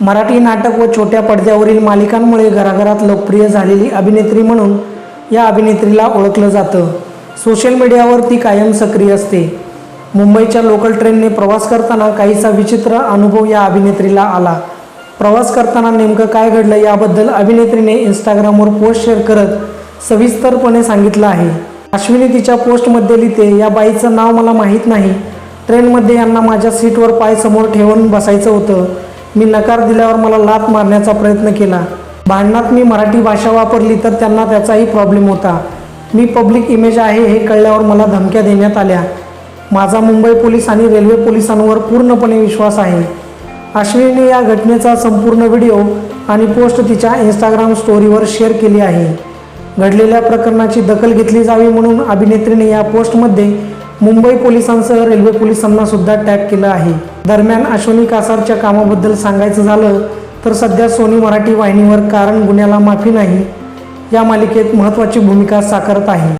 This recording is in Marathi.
मराठी नाटक व छोट्या पडद्यावरील मालिकांमुळे घराघरात लोकप्रिय झालेली अभिनेत्री म्हणून या अभिनेत्रीला ओळखलं जातं. सोशल मीडियावर ती कायम सक्रिय असते. मुंबईच्या लोकल ट्रेनने प्रवास करताना काहीसा विचित्र अनुभव या अभिनेत्रीला आला. प्रवास करताना नेमकं काय घडलं याबद्दल अभिनेत्रीने इंस्टाग्रामवर पोस्ट शेअर करत सविस्तरपणे सांगितलं आहे. अश्विनी तिच्या पोस्टमध्ये लिहिते या बाईचं नाव मला माहीत नाही. ट्रेनमध्ये यांना माझ्या सीटवर पाय समोर ठेवून बसायचं होतं. मी नकार दिल्यावर मला लात मारण्याचा प्रयत्न केला. भांडणात मी मराठी भाषा वापरली तर त्यांना त्याचाही प्रॉब्लेम होता. मी पब्लिक इमेज आहे हे कळल्यावर मला धमक्या देण्यात आल्या. माझा मुंबई पोलीस आणि रेल्वे पोलिसांवर पूर्णपणे विश्वास आहे. अश्विनीने या घटनेचा संपूर्ण व्हिडिओ आणि पोस्ट तिच्या इंस्टाग्राम स्टोरीवर शेअर केली आहे. घडलेल्या प्रकरणाची दखल घेतली जावी म्हणून अभिनेत्रीने या पोस्टमध्ये मुंबई पोलिसांसह रेल्वे पोलिसांना सुद्धा टॅग केलं आहे. दरम्यान अश्विनी कासारच्या कामाबद्दल सांगायचं झालं तर सध्या सोनी मराठी वाहिनीवर कारण गुन्ह्याला माफी नाही या मालिकेत महत्त्वाची भूमिका साकारत आहे.